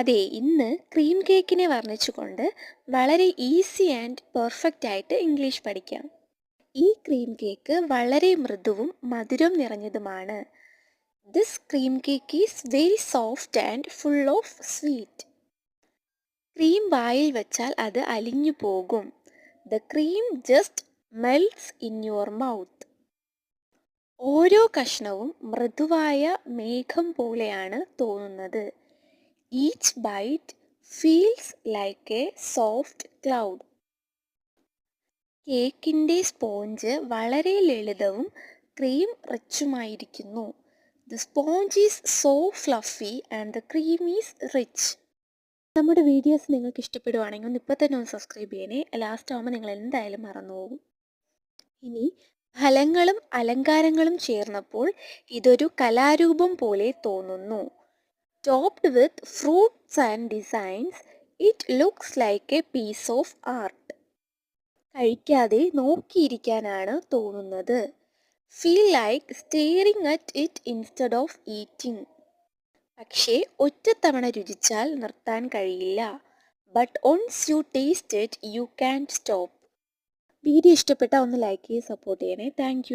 അതെ ഇന്ന് ക്രീം കേക്കിനെ വർണിച്ചുകൊണ്ട് വളരെ ഈസി ആൻഡ് പെർഫെക്റ്റ് ആയിട്ട് ഇംഗ്ലീഷ് പഠിക്കാം. ഈ ക്രീം കേക്ക് വളരെ മൃദുവും മധുരം നിറഞ്ഞതുമാണ്. This cream cake is very soft and full of sweet cream വായിൽ വെച്ചാൽ അത് അലിഞ്ഞു പോകും. The cream just melts in your mouth ഓരോ കഷ്ണവും മൃദുവായ മേഘം പോലെയാണ് തോന്നുന്നത്. Each bite feels like a soft cloud കേക്കിന്റെ സ്പോഞ്ച് വളരെ ലളിതവും cream റിച്ചുമായിരിക്കുന്നു. The sponge is so fluffy and the cream is rich നമ്മുടെ വീഡിയോസ് നിങ്ങൾക്ക് ഇഷ്ടപ്പെടുവാണെങ്കിൽ ഒന്ന് ഇപ്പോൾ തന്നെ ഒന്ന് സബ്സ്ക്രൈബ് ചെയ്യണേ. ലാസ്റ്റ് ആകുമ്പോൾ നിങ്ങൾ എന്തായാലും മറന്നു പോകും. ഇനി ഫലങ്ങളും അലങ്കാരങ്ങളും ചേർന്നപ്പോൾ ഇതൊരു കലാരൂപം പോലെ തോന്നുന്നു. Topped with fruits and designs it looks like a piece of art കഴിക്കാതെ നോക്കിയിരിക്കാനാണ് തോന്നുന്നത്. Feel like staring at it instead of eating പക്ഷേ ഒറ്റത്തവണ രുചിച്ചാൽ നിർത്താൻ കഴിയില്ല. But once you taste it you can stop video ഇഷ്ടപ്പെട്ടാൽ ഒന്ന് ലൈക്ക് ചെയ്ത് സപ്പോർട്ട് ചെയ്യണേ. താങ്ക്